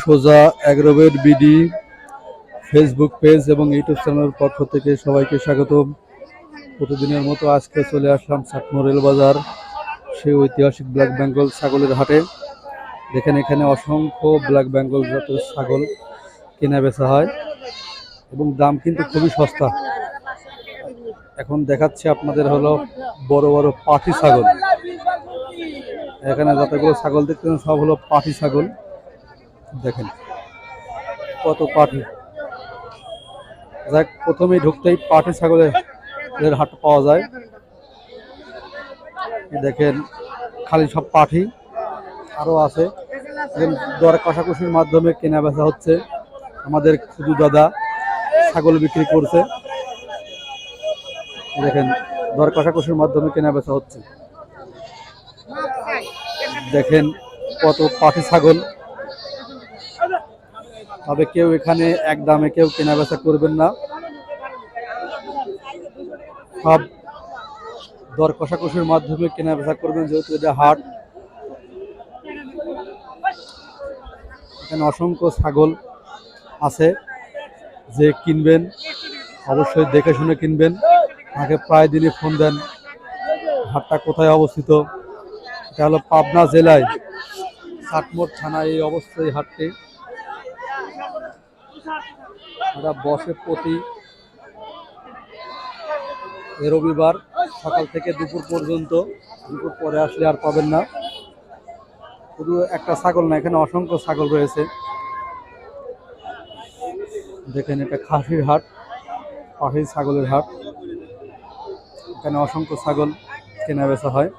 সোজা Agrovet BD Facebook page এবং YouTube চ্যানেলের পক্ষ থেকে সবাইকে স্বাগতম। প্রতিদিনের মতো আজকে চলে আসলাম সাতমো রেল বাজার, সেই ঐতিহাসিক ব্ল্যাক বেঙ্গল ছাগলের হাটে। দেখেন এখানে অসংখ্য ব্ল্যাক বেঙ্গল জাতের ছাগল কেনা বেচা হয় এবং দাম কিন্তু খুবই সস্তা। এখন দেখাচ্ছি আপনাদের হলো বড় বড় পাখি ছাগল। এখানে যতগুলো ছাগল দেখতেছেন সব হলো পাঠি ছাগল। দেখেন কত পাঠি। যাক, প্রথমেই ঢুকতেই পাঠি ছাগলের হাট পাওয়া যায়। দেখেন, খালি সব পাঠি আরও আছে। দর কষাকষির মাধ্যমে কেনা বেচা হচ্ছে। আমাদের খুদু দাদা ছাগল বিক্রি করছে। দেখেন, দর কষাকষির মাধ্যমে কেনা বেচা হচ্ছে। দেখেন কত পাঠি ছাগল। তবে কেউ এখানে এক দামে কেউ কেনা বেচা করবেন না। সব দর কষাকষির মাধ্যমে কেনা বেচা করবেন, যেহেতু এটা হাট। এখানে অসংখ্য ছাগল আছে, যে কিনবেন, অবশ্যই দেখে শুনে কিনবেন। তাকে প্রায় দিনই ফোন দেন, হাটটা কোথায় অবস্থিত। এটা হলো পাবনা জেলায় ষাটমোট থানায় এই অবস্থায় হাটটি। বসে প্রতি রবিবার সকাল থেকে দুপুর পর্যন্ত, দুপুর পরে আসলে আর পাবেন না। শুধু একটা ছাগল না, এখানে অসংখ্য ছাগল রয়েছে। দেখেন এটা খাসির হাট পাখির ছাগলের হাট। এখানে অসংখ্য ছাগল কেনা বেচা হয়।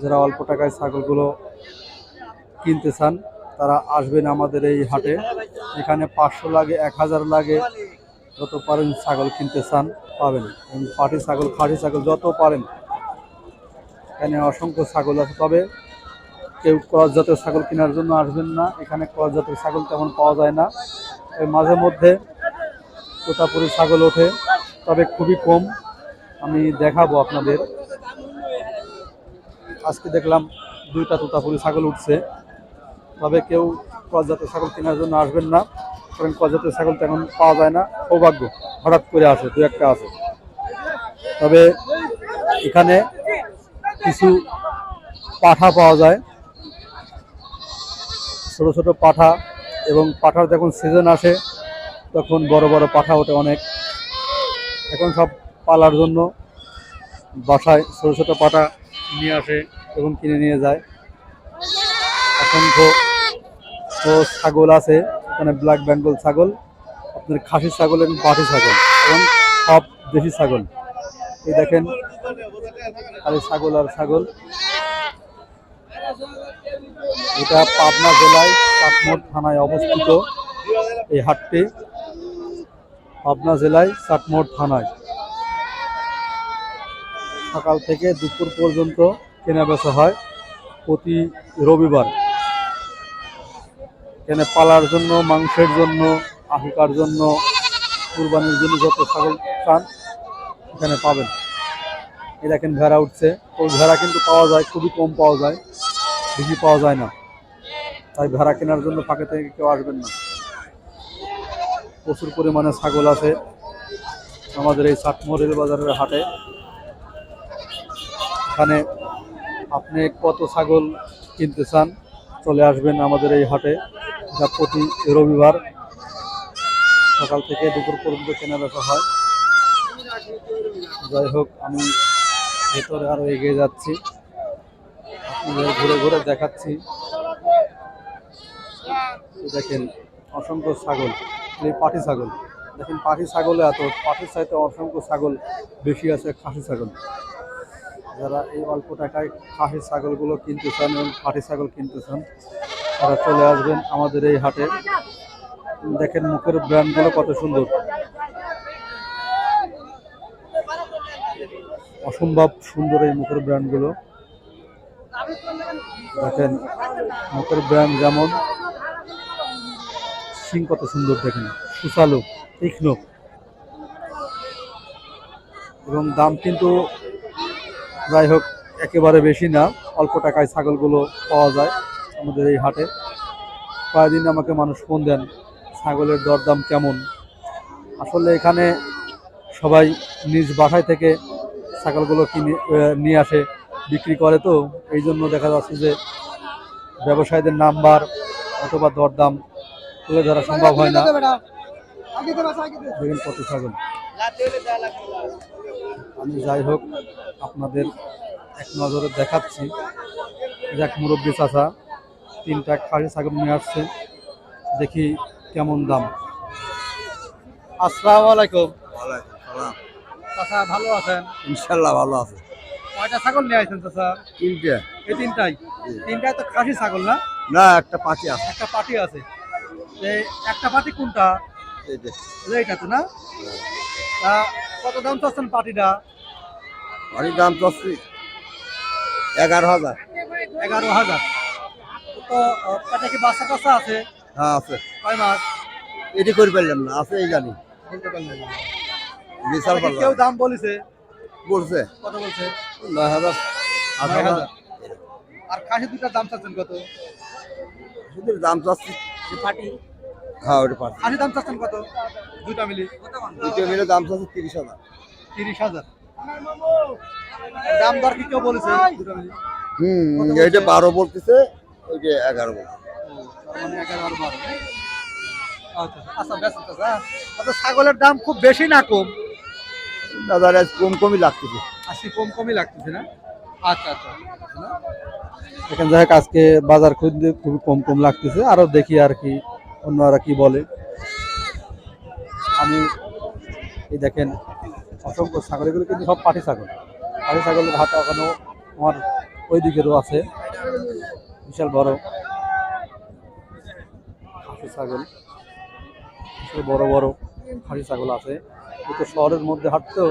যারা অল্প টাকায় ছাগলগুলো কিনতে চান, তারা আসবেন আমাদের এই হাটে। এখানে পাঁচশো লাগে, এক হাজার লাগে যত পারেন ছাগল কিনতে চান, পাবেন। পাটি ছাগল, খাঁটি ছাগল যত পারেন। এখানে অসংখ্য ছাগল আছে, তবে কেউ ক্রস জাতের ছাগল কেনার জন্য আসবেন না। এখানে ক্রস জাতের ছাগল তেমন পাওয়া যায় না। মাঝে মধ্যে তোতাপুরি ছাগল ওঠে, তবে খুবই কম। আমি দেখাবো আপনাদের। আজকে দেখলাম দুইটা তোতাপুরি ছাগল উঠছে। তবে কেউ ক্রস জাতের ছাগল কেনার জন্য আসবেন না, কারণ ক্রস জাতের ছাগল তেমন পাওয়া যায় না। সৌভাগ্য, হঠাৎ করে আসে, দু একটা আছে তবে এখানে কিছু পাঠা পাওয়া যায়। ছোট ছোট পাঠা এবং পাঠার যখন সিজন আসে, তখন বড় বড় পাঠা ওঠে অনেক। এখন সব পালার জন্য বাসায় ছোট ছোট পাঠা নিয়ে আসে এবং কিনে নিয়ে যায়। অসংখ্য ছাগল আছে মানে ব্ল্যাক বেঙ্গল ছাগল, আপনার খাসি ছাগল এবং পাঠি ছাগল এবং সব দেশি ছাগল। এই দেখেন খালি ছাগল আর ছাগল। এটা পাবনা জেলায় চাটমোট থানায় অবস্থিত এই হাটটি। পাবনা জেলায় চাটমোট থানায়। সকাল থেকে দুপুর পর্যন্ত কেনা বেচা হয় প্রতি রবিবার। এখানে পালার জন্য, মাংসের জন্য, আহুকার জন্য, কুরবানির জন্য যত ছাগল চান এখানে পাবেন। এই দেখেন ভেড়া উঠছে। ওই ভেড়া কিন্তু পাওয়া যায়, খুবই কম পাওয়া যায়, বেশি পাওয়া যায় না। তাই ভেড়া কেনার জন্য ফাঁকে থেকে কেউ আসবেন না। প্রচুর পরিমাণে ছাগল আছে আমাদের এই সাতমো রেল বাজারের হাটে। এখানে আপনি কত ছাগল কিনতে চান, চলে আসবেন আমাদের এই হাটে। যা প্রতি রবিবার সকাল থেকে দুপুর পর্যন্ত কেনা বেচা হয়। যাই হোক, আমি ভেতরে আরও এগিয়ে যাচ্ছি। আপনাদের ঘুরে ঘুরে দেখাচ্ছি। দেখেন, অসংখ্য ছাগল। এই পাটি ছাগল। দেখেন, পাটি ছাগলে এত, পাটির চাইতে অসংখ্য ছাগল বেশি আছে, খাসি ছাগল। যারা এই অল্প টাকায় খাসি ছাগলগুলো কিনতে চান এবং পাটি ছাগল কিনতে চান তারা চলে আসবেন আমাদের এই হাটে। দেখেন মুখের ব্র্যান্ডগুলো কত সুন্দর। অসম্ভব সুন্দর এই মুখের ব্র্যান্ডগুলো। দেখেন, মুখের ব্র্যান্ড যেমন সিং কত সুন্দর দেখেন সুচালু তীক্ষ্ণ। এবং দাম কিন্তু যাই হোক একেবারে বেশি না অল্প টাকায় ছাগলগুলো পাওয়া যায় আমাদের এই হাটে। কয়েকদিন আমাকে মানুষ ফোন দেন ছাগলের দরদাম কেমন? আসলে এখানে সবাই নিজ বাসায় থেকে ছাগলগুলো কিনে নিয়ে আসে বিক্রি করে তো এই জন্য দেখা যাচ্ছে যে ব্যবসায়ীদের নাম্বার অথবা দরদাম তুলে ধরা সম্ভব হয় না। দেখুন কত ছাগল। আমি যাই হোক আপনাদের এক নজরে দেখাচ্ছি এক মুরব্বী চাচা তিনটা খাসি ছাগল নিয়ে আসছে। দেখি কেমন দাম। আসসালামু আলাইকুম। চাচা ভালো আছেন? ইনশাল্লাহ ভালো আছে। কয়টা ছাগল নিয়ে আসছেন চাচা? তিনটা। এই তিনটাই? তিনটাই তো খাসি ছাগল না? না একটা পাখি আছে। একটা পাটি আছে। এই একটা পাটি কোনটা? এইটা তো না? কত দাম চাচ্ছেন পাটিটা? বাড়ির দাম চাচ্ছি এগারো হাজার। এগারো হাজার। তো পেটে কি বাচ্চা টাচ্চা আছে? হ্যাঁ আছে। কয় মাস? এটি করে পারলাম না আছে এই জানি বলতে না। বিশাল কি কেউ দাম বলেছে? পড়ছে কত বলছে? নয় হাজার আট হাজার। আর খাসি দুটার দাম চাচ্ছেন কত? শুধু দাম চাচ্ছি পাটি। হ্যাঁ ওটা পাচ্ছি খাসি দাম চাচ্ছেন কত? দুইটা মিলি। দুটো মিলে দাম চাচ্ছি তিরিশ হাজার। তিরিশ হাজার। দাম দর কি কেউ বলেছে? হুম এইটা বারো বলতেছে ওই যে এগারো বলছে। মানে আচ্ছা আচ্ছা আচ্ছা আচ্ছা ছাগলের দাম খুব বেশি না কম? দাদার আজ কম কমই লাগতেছে। আশি কম কমই লাগতেছে না? আচ্ছা আচ্ছা এখানে যাই হোক আজকে বাজার খুঁজতে খুবই কম কম লাগতেছে। আরও দেখি আর কি অন্যরা কি বলে? আমি এই দেখেন, অসংখ্য ছাগল, এগুলো কিন্তু সব পাটি ছাগল। পাটি ছাগলের হাট এখনও আমার ওই দিকেরও আছে। বিশাল বড়। খাসি ছাগল। বড় বড় খাসি ছাগল আছে। কিন্তু শহরের মধ্যে হাঁটতেও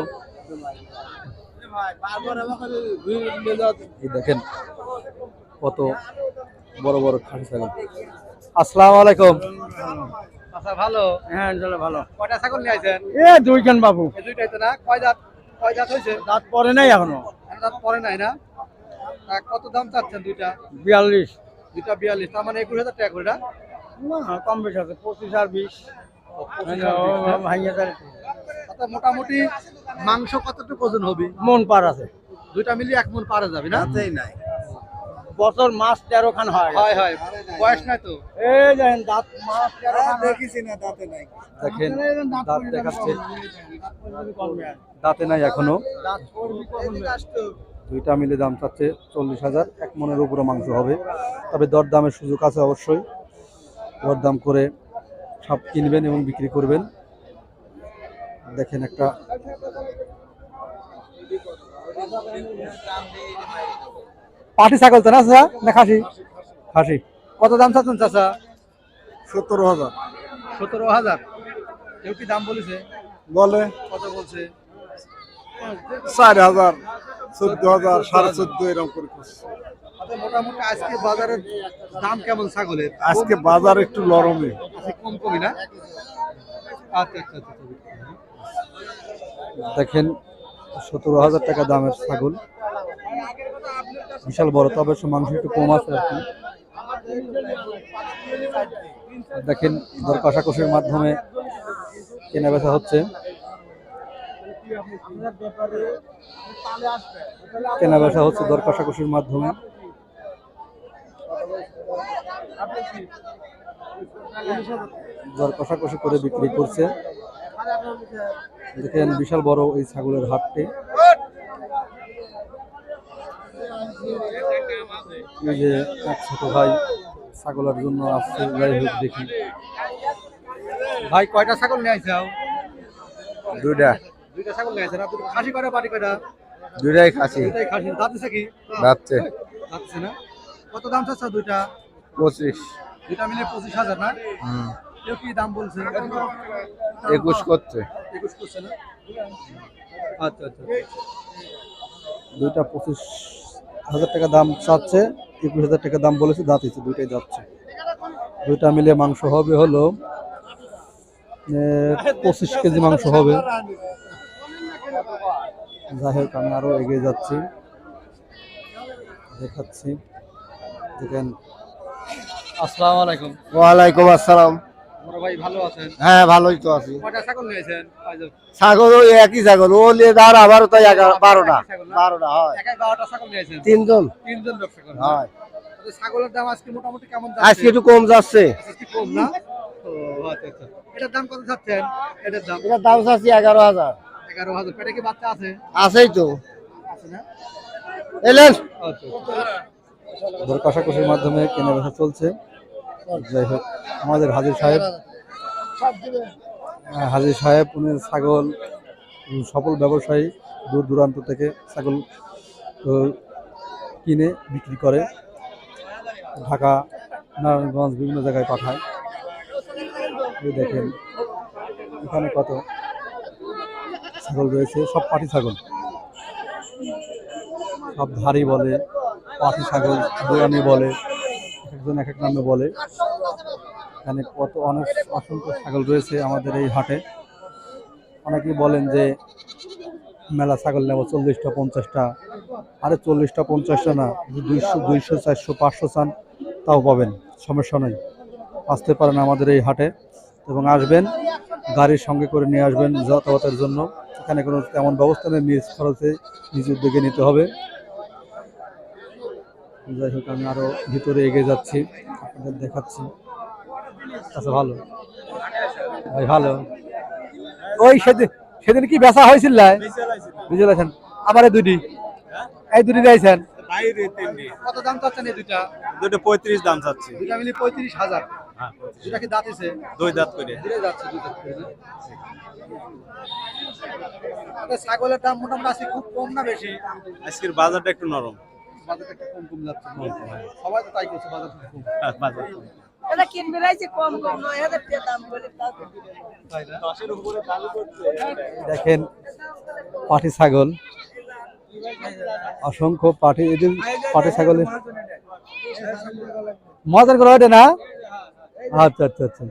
দেখেন, কত বড় বড় খাসি ছাগল। আসসালামু আলাইকুম। আচ্ছা ভালো? হ্যাঁ ইনশাল্লাহ ভালো। কয়টা ছাগল নিয়ে আইছেন? এ দুইজন বাবু। এই দুইটাই তো না? কয় দাঁত? কয় দাঁত হয়েছে? দাঁত পরে নাই এখনও। দাঁত পরে নাই না? তা কত দাম চাচ্ছেন দুইটা? বিয়াল্লিশ। দুইটা বিয়াল্লিশ তার মানে একুশ হাজার টাকা করে না? না কম বেশি আছে পঁচিশ আর বিশ। ও, পঁচিশ আর বিশ না? ভাঙিয়ে দেয় অর্থাৎ মোটামুটি মাংস কতটুকু ওজন হবে? মন পার আছে। দুইটা মিলিয়ে এক মন পারা যাবে না? নাই। বছর মাস তেরো খান হয় হয় হয়। বয়স নাই তো? এই দেখেন দাঁত মাস তেরো খান দেখিছি না তাতে নাই। দেখেন দাঁত দাঁত দেখাচ্ছে। দাঁত। দাঁতে নাই এখনও। দাঁত দুইটা মিলে দাম চাচ্ছে চল্লিশ হাজার। এক মনের উপরে মাংস হবে। তবে দরদামের সুযোগ আছে অবশ্যই। দরদাম করে সব কিনবেন এবং বিক্রি করবেন। দেখেন একটা পাটি ছাগল তো না চাচা? না খাসি? খাসি কত দাম চাচ্ছেন চাচা? সতেরো হাজার। সতেরো হাজার? কেউ কি দাম বলেছে? বলে। কত বলছে? চার হাজার চোদ্দ হাজার সাড়ে চোদ্দ এরকম করে করছে। আচ্ছা, মোটামুটি আজকে বাজারের দাম কেমন ছাগলের? আজকে বাজার একটু নরমে আচ্ছা, কম না? আচ্ছা আচ্ছা আচ্ছা আচ্ছা। দেখেন সতেরো হাজার টাকা দামের ছাগল। বিশাল বড়, তবে মাংস একটু কম আছে আর কি। দেখেন, দর কষাকষির মাধ্যমে কেনা বেচা হচ্ছে। কেনা বেচা হচ্ছে দর কষাকষির মাধ্যমে। দর কষাকষি করে বিক্রি করছে। দেখেন বিশাল বড় এই ছাগলের হাটটি। এই যে এক ছোট ভাই ছাগলের জন্য আসছে যাই হোক দেখি। ভাই কয়টা ছাগল নিয়ে আইছাও দুইটা। দুইটা ছাগল নিয়ে আইছে না? খাসি কয়টা পাটি কয়টা দুইটাই খাসি। দুইটাই খাসি। দাঁতিছে কি? দাঁতিছে। না? কত দাম চাচ্ছ দুইটা? পঁচিশ। দুইটা মিলে পঁচিশ হাজার না? কেউ কি দাম বলছে? একুশ করছে। একুশ করছে না? আচ্ছা আচ্ছা। দুইটা পঁচিশ হাজার টাকা দাম চাচ্ছে একুশ হাজার টাকা দাম বলেছে দাঁত হচ্ছে দুইটাই যাচ্ছে। দুইটা মিলে মাংস হবে হলো পঁচিশ কেজি মাংস হবে। যাই হোক আমি আরও এগিয়ে যাচ্ছি। দেখাচ্ছি। দেখেন। আসসালামু আলাইকুম। ওয়ালাইকুম আসসালাম। হ্যাঁ ভালোই তো আছি। ছাগল ওই একই ছাগল ও নিয়ে দাঁড় আবারও তাই বারোটা বারোটা হয়। একাই বারোটা ছাগল নিয়েছেন? তিনজন। তিনজন হয়। ছাগলের দাম আজকে মোটামুটি কেমন আজকে একটু কম যাচ্ছে। কম না? ও আচ্ছা আচ্ছা। এটার দাম কত যাচ্ছেন? এটার দাম? এটার দাম চাচ্ছি এগারো হাজার। এগারো হাজার। পেটে কি বাচ্চা আছে? আছেই তো। এলেন। দর কষাকষির মাধ্যমে কেনা বেচা চলছে। যাই হোক, আমাদের হাজির সাহেব হাজির সাহেব, উনি ছাগল সফল ব্যবসায়ী দূর দূরান্ত থেকে ছাগল কিনে বিক্রি করে। ঢাকা, নারায়ণগঞ্জ, বিভিন্ন জায়গায় পাঠায়। দেখেন, এখানে কত ছাগল রয়েছে, সব পাটি ছাগল। সব ধারি বলে, পাটি ছাগল বলে এক একজন এক এক নামে বলে। এখানে কত অনেক অসংখ্য ছাগল রয়েছে আমাদের এই হাটে। অনেকেই বলেন যে মেলা ছাগল নেব চল্লিশটা, পঞ্চাশটা। আরে চল্লিশটা, পঞ্চাশটা না দুইশো দুইশো, চারশো, পাঁচশো চান, তাও পাবেন, সমস্যা নেই। আসতে পারেন আমাদের এই হাটে এবং আসবেন, গাড়ির সঙ্গে করে নিয়ে আসবেন যাতায়াতের জন্য। এখানে কোনো তেমন ব্যবস্থা নেই, নিজ খরচে নিজ উদ্যোগে নিতে হবে। যাই হোক, আমি আরও ভিতরে এগিয়ে যাচ্ছি, আপনাদের দেখাচ্ছি। আচ্ছা ভালো। ভাই ভালো। ওই সেদিন সেদিন কি বেচা হয়েছিল? বুঝে গেছেন আমার এই দুটি এই দুটি দিয়েছেন? কত দাম চাচ্ছেন এই দুইটা? দুটো পঁয়ত্রিশ দাম চাচ্ছি। দুইটা মিলে পঁয়ত্রিশ হাজার। হ্যাঁ দুটা কি দাঁতিছে দুই দাঁত করে। দিলে যাচ্ছে দুইটা করে ছাগলের দাম মোটামুটি আছে খুব কম না বেশি? আজকের বাজারটা একটু নরম। বাজারটা একটু কম কম যাচ্ছে। সবাই তো তাই করছে বাজার কম। হ্যাঁ, বাজার এটা কিনবে কম কম নয় দাম বলে দেখেন, পাটি ছাগল। অসংখ্য পাটি যে পাটি ছাগলের মজার করে ওঠে না? আচ্ছা আচ্ছা আচ্ছা।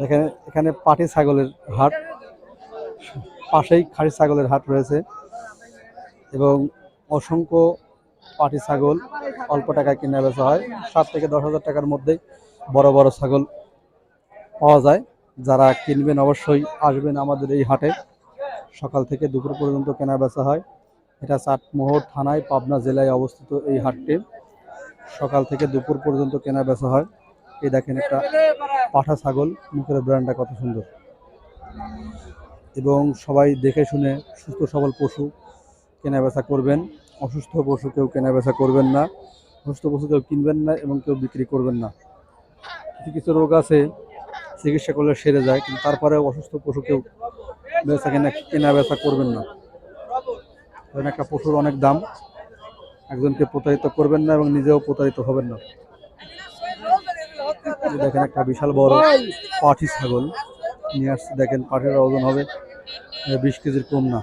দেখেন, এখানে পাটি ছাগলের হাট। পাশেই খাসি ছাগলের হাট রয়েছে। এবং অসংখ্য পাটি ছাগল অল্প টাকায় কিনে বেচা হয়। সাত থেকে দশ হাজার টাকার মধ্যেই বড় বড় ছাগল পাওয়া যায়। যারা কিনবেন অবশ্যই আসবেন আমাদের এই হাটে। সকাল থেকে দুপুর পর্যন্ত কেনা বেচা হয়। এটা চাটমোহর থানায় পাবনা জেলায় অবস্থিত এই হাটটি। সকাল থেকে দুপুর পর্যন্ত কেনা বেচা হয়। এই দেখেন একটা পাঠা ছাগল, মুখের ব্র্যান্ডটা কত সুন্দর। এবং সবাই দেখে শুনে সুস্থ সবল পশু কেনা বেচা করবেন। অসুস্থ পশু কেউ কেনা বেচা করবেন না, অসুস্থ পশু কেউ কিনবেন না এবং কেউ বিক্রি করবেন না। কিছু কিছু রোগ আছে, চিকিৎসা করলে সেরে যায়, কিন্তু তারপরে অসুস্থ পশু কেউ বেচা কেনা কেনা বেচা করবেন না। কারণ একটা পশুর অনেক দাম, একজনকে প্রতারিত করবেন না এবং নিজেও প্রতারিত হবেন না। দেখেন একটা বিশাল বড় পাঠি ছাগল, নিয়ে আসছে, দেখেন পাঠির ওজন হবে, বিশ কেজির কম না।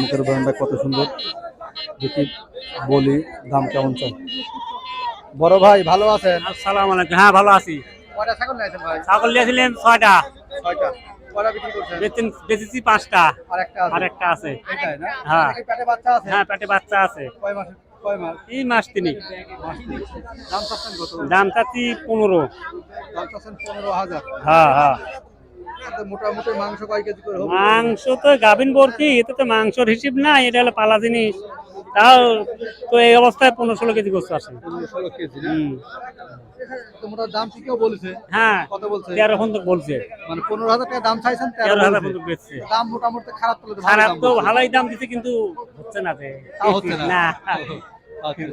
মুখের ব্র্যান্ডটা কত সুন্দর। দেখি বলি দাম কেমন চাই? বড় ভাই ভালো আছেন? আসসালাম আলাইকুম। হ্যাঁ ভালো আছি। কয়টা ছাগল নিয়েছেন ভাই? ছাগল নিয়েছিলেন ছয়টা। ছয়টা। কয়টা বিক্রি করছেন? বেচেন বেচেছি পাঁচটা। আর একটা আছে। হ্যাঁ। এটা হ্যাঁ পেটে বাচ্চা কয় এই মাস তিনি দাম চাচ্ছি পনেরো। হ্যাঁ হ্যাঁ। মাংস তো গাভিন বরকি এতে তো মাংসর হিসেব না এটা হলো পালা জিনিস। তাও তো এই অবস্থায় পনেরো ষোলো কেজি করতে আসে কেজি দাম হ্যাঁ কত বলছে? তেরো এখন বলছে। মানে পনেরো হাজার টাকা দাম চাইছেন তেরো হাজার পর্যন্ত বেচছে। দাম মোটামুটি খারাপ তো খারাপ তো ভালোই দাম দিচ্ছে কিন্তু হচ্ছে না রে হচ্ছে না। না। আচ্ছা।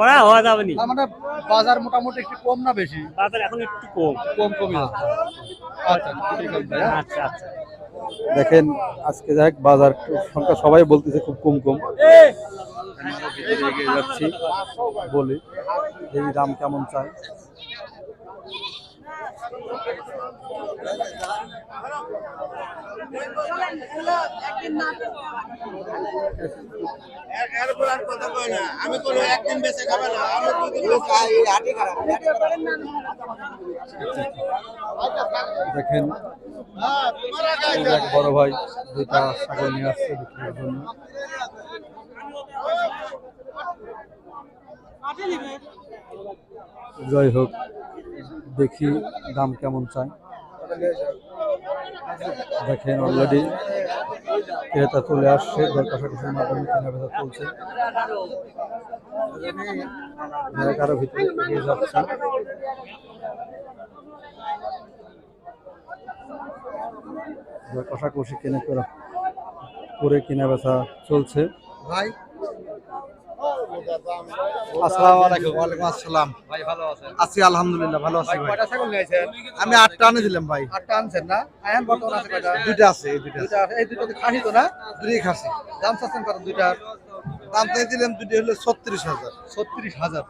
ওরা হওয়া যাবে নি। মানে বাজার মোটামুটি একটু কম না বেশি? বাজার এখন একটু কম। কম কমই আচ্ছা আচ্ছা আচ্ছা। দেখেন আজকে যাক বাজার সংখ্যা সবাই বলতেছে খুব কম কম। যাচ্ছি বলি, এই দাম কেমন চাই? আমি একদিন বেঁচে না আমি দেখেন বড় ভাই দুইটা ছাগল নিয়ে আসছে বিক্রির জন্য। যাই হোক, দেখি দাম কেমন চায়। দেখেন অলরেডি ক্রেতা চলে আসছে দর কষাকষির মাধ্যমে কেনা বেচা চলছে। এক আরও ভিতরে যাচ্ছে। কষাকষি কেনে করা করে কেনা বেচা চলছে। ভাই আসসালামু আলাইকুম ওয়ালাইকুম আসসালাম। ভাই ভালো আছেন? আছি আলহামদুলিল্লাহ ভালো আছি ভাই কয়টা ছাগল নিয়েছেন আমি আটটা আনে দিলাম ভাই। আটটা আনছেন না? এখন বর্তমান আছে কয়টা? দুইটা আছে এই দুইটা দুইটা এই দুটো খাসি তো না? দুই খাসি। দাম চাচ্ছেন কত দুইটার দাম চাই দিলাম দুইটা হলো ছত্রিশ হাজার। ছত্রিশ হাজার।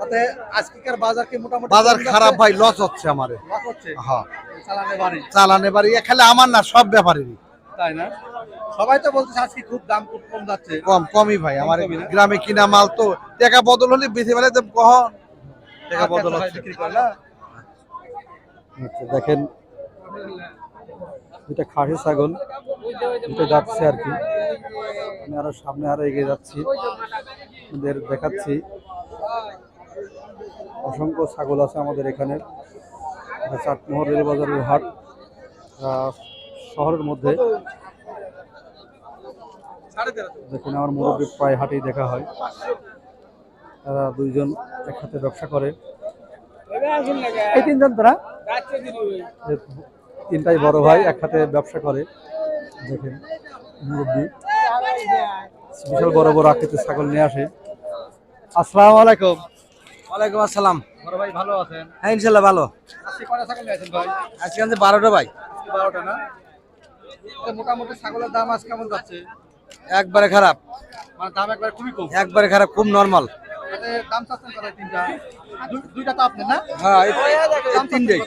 তাতে আজকের বাজার কি মোটামুটি বাজার খারাপ ভাই লস হচ্ছে আমারে। লাভ হচ্ছে? হ্যাঁ। চালানে বাড়ি? চালানে বাড়ি খালি আমার না সব ব্যাপারেরই। তাই না? সবাই তো বলছে আজকে খুব দাম খুব কম যাচ্ছে। কম কমই ভাই আমার গ্রামে কিনা মাল তো টাকা বদল হলে বেশি বেলা তো কখন টাকা বদল কেন হচ্ছে? আচ্ছা, দেখেন এটা খাসি ছাগল এটা যাচ্ছে আর কি। আমি আরও সামনে আরও এগিয়ে যাচ্ছি আপনাদের দেখাচ্ছি। অসংখ্য ছাগল আছে আমাদের এখানে। চাটমোহর রেলবাজারের হাট। শহরের মধ্যে। দেখুন আমার মুরব্বী প্রায় হাটেই দেখা হয়। তারা দুইজন একসাথে ব্যবসা করে। এই তিনজন তারা? তিনটাই বড় ভাই একসাথে ব্যবসা করে। দেখেন মুরব্বী। বিশাল বড় বড় আকৃতির ছাগল নিয়ে আসে। আসসালামু আলাইকুম। ওয়ালাইকুম আসসালাম। বড় ভাই ভালো আছেন? হ্যাঁ ইনশাল্লাহ ভালো। আজকে কয়টা ছাগল নিয়েছেন ভাই? আজকে আনছে বারোটা ভাই। আজকে বারোটা না? তো মোটামুটি ছাগলের দাম আজ কেমন যাচ্ছে? একবারে খারাপ। মানে দাম একবার খুবই কম। একবারে খারাপ খুব নর্মাল দাম চাচ্ছেন কত তিনটা। দুইটা তো আপনার না? হ্যাঁ দাম তিনটেই?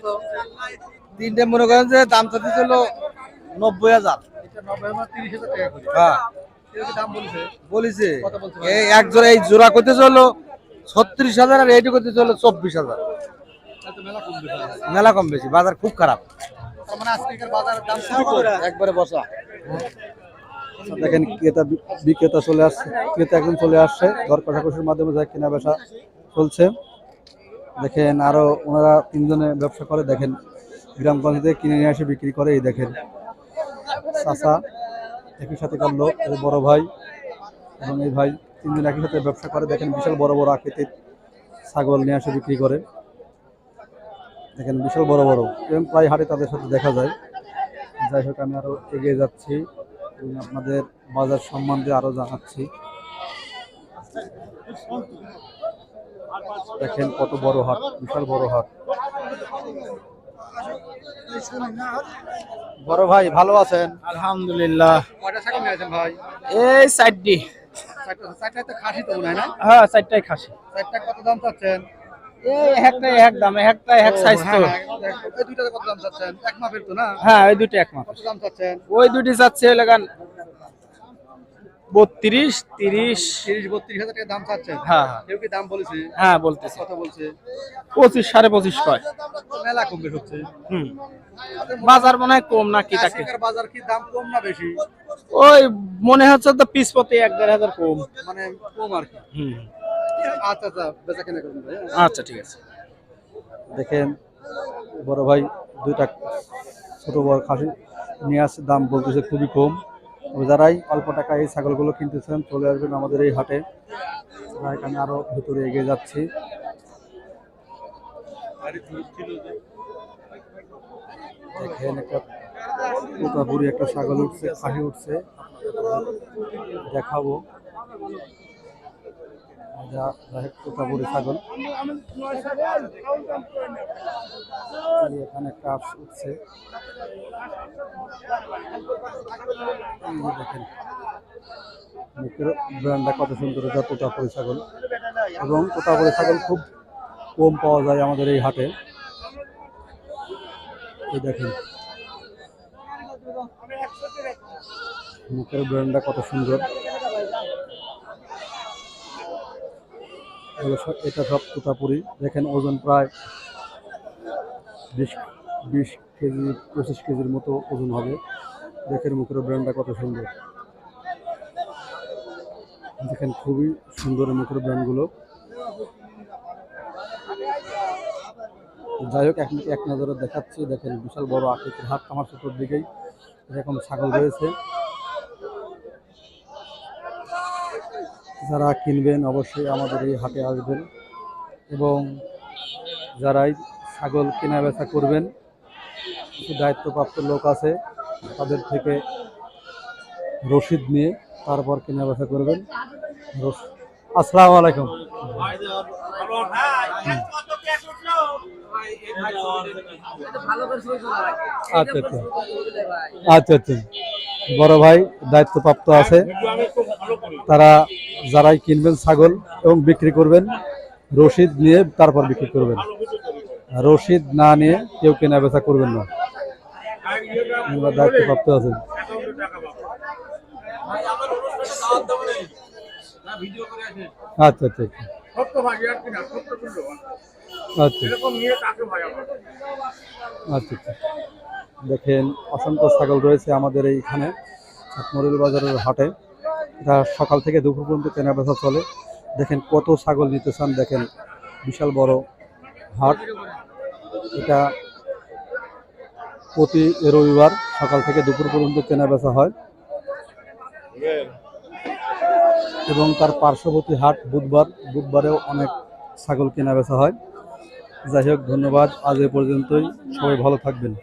তিনটে মনে করেন যে দামটা দিছিল নব্বই হাজার। নব্বই হ্যাঁ। দাম বলছে? এই এক জোড়া এই জোড়া করতে চলো ছত্রিশ হাজার আর এইটা করতে চলো চব্বিশ হাজার। মেলা কম বেশি বাজার খুব খারাপ। একবারে বসা। দেখেন ক্রেতা বিক্রেতা চলে আসছে। ক্রেতা একদম চলে আসছে। দর কষাকষির মাধ্যমে যা কেনা বেচা চলছে। দেখেন আরও ওনারা তিনজনে ব্যবসা করে। দেখেন গ্রামগঞ্জ থেকে কিনে নিয়ে এসে বিক্রি করে। এই দেখেন চাচা একই সাথে কার লোক? এর বড় ভাই এবং এই ভাই তিনজন একই সাথে ব্যবসা করে। দেখেন বিশাল বড় বড় আকৃতির ছাগল নিয়ে এসে বিক্রি করে। দেখেন বিশাল বড় বড়। এবং প্রায় হাটে তাদের সাথে দেখা যায়। যাই হোক আমি আরও এগিয়ে যাচ্ছি এবং আপনাদের বাজার সম্বন্ধে আরও জানাচ্ছি। দেখেন কত বড় হাট বিশাল বড় হাট। বড় ভাই ভালো আছেন? আলহামদুলিল্লাহ। ভাই? এই হয় খাসি। কত দাম চাচ্ছেন? বত্রিশ তিরিশ। তিরিশ বত্রিশ হাজার টাকা দাম চাচ্ছেন? হ্যাঁ কেউ কি দাম বলেছে? হ্যাঁ বলতেছে। বলছে। পঁচিশ সাড়ে পঁচিশ কয়। মেলা কম বেশ হচ্ছে। হুম। বাজার মনে হয় কম নাকি তাকে? বাজার কি দাম কম না বেশি? ওই মনে হচ্ছে তো পিস প্রতি এক দেড় হাজার কম। মানে কম আর কি। হুম। আচ্ছা আচ্ছা বেচা কেনা করুন ভাই হ্যাঁ? আচ্ছা ঠিক আছে। দেখেন বড় ভাই দুইটা ছোট বড় খাসি নিয়ে আসছে দাম বলতেছে খুবই কম। তবে যারাই অল্প টাকায় এই ছাগলগুলো কিনতেছেন চলে আসবেন আমাদের এই হাটে। আমি আরও ভিতরে এগিয়ে যাচ্ছি। দেখেন একটা পুরি একটা ছাগল উঠছে খাসি উঠছে। দেখাবো। যা- তোতাপুরি ছাগল। এখানে আপ উঠছে। দেখেন ব্র্যান্ডটা কত সুন্দর যা ছাগল। এবং তোতাপুরি ছাগল খুব কম পাওয়া যায় আমাদের এই হাটে। এই দেখেন, মুখের ব্র্যান্ডটা কত সুন্দর। এটা সব তোতাপুরি। দেখেন ওজন প্রায় বিশ বিশ কেজি, পঁচিশ কেজির মতো ওজন হবে। দেখেন মুখের ব্র্যান্ডটা কত সুন্দর। দেখেন খুবই সুন্দর মুখের ব্র্যান্ডগুলো যাই হোক, এক নজরে দেখাচ্ছি। দেখেন বিশাল বড় আকৃতির হাত আমার চতুর দিকেই এরকম ছাগল রয়েছে। যারা কিনবেন অবশ্যই আমাদের এই হাটে আসবেন এবং যারাই ছাগল কেনা বেচা করবেন, কিছু দায়িত্বপ্রাপ্ত লোক আছে, তাদের থেকে রসিদ নিয়ে তারপর কেনা বেচা করবেন আসসালামু আলাইকুম। আচ্ছা আচ্ছা। আচ্ছা আচ্ছা। বড় ভাই দায়িত্বপ্রাপ্ত আছে, তারা যারাই কিনবেন ছাগল এবং বিক্রি করবেন রসিদ নিয়ে তারপর বিক্রি করবেন। রসিদ না নিয়ে কেউ কেনা বেচা করবেন না। দায়িত্বপ্রাপ্ত আছেন। আচ্ছা আচ্ছা আচ্ছা। আচ্ছা। আচ্ছা আচ্ছা। দেখেন, অসংখ্য ছাগল রয়েছে আমাদের এইখানে মরিল বাজারের হাটে। এটা সকাল থেকে দুপুর পর্যন্ত কেনা বেচা চলে। দেখেন কত ছাগল নিতে চান, দেখেন বিশাল বড় হাট। এটা প্রতি রবিবার সকাল থেকে দুপুর পর্যন্ত কেনা বেচা হয়। এবং তার পার্শ্ববর্তী হাট বুধবার, বুধবারেও অনেক ছাগল কেনা বেচা হয়। যাই হোক, ধন্যবাদ। আজ এ পর্যন্তই। সবাই ভালো থাকবেন।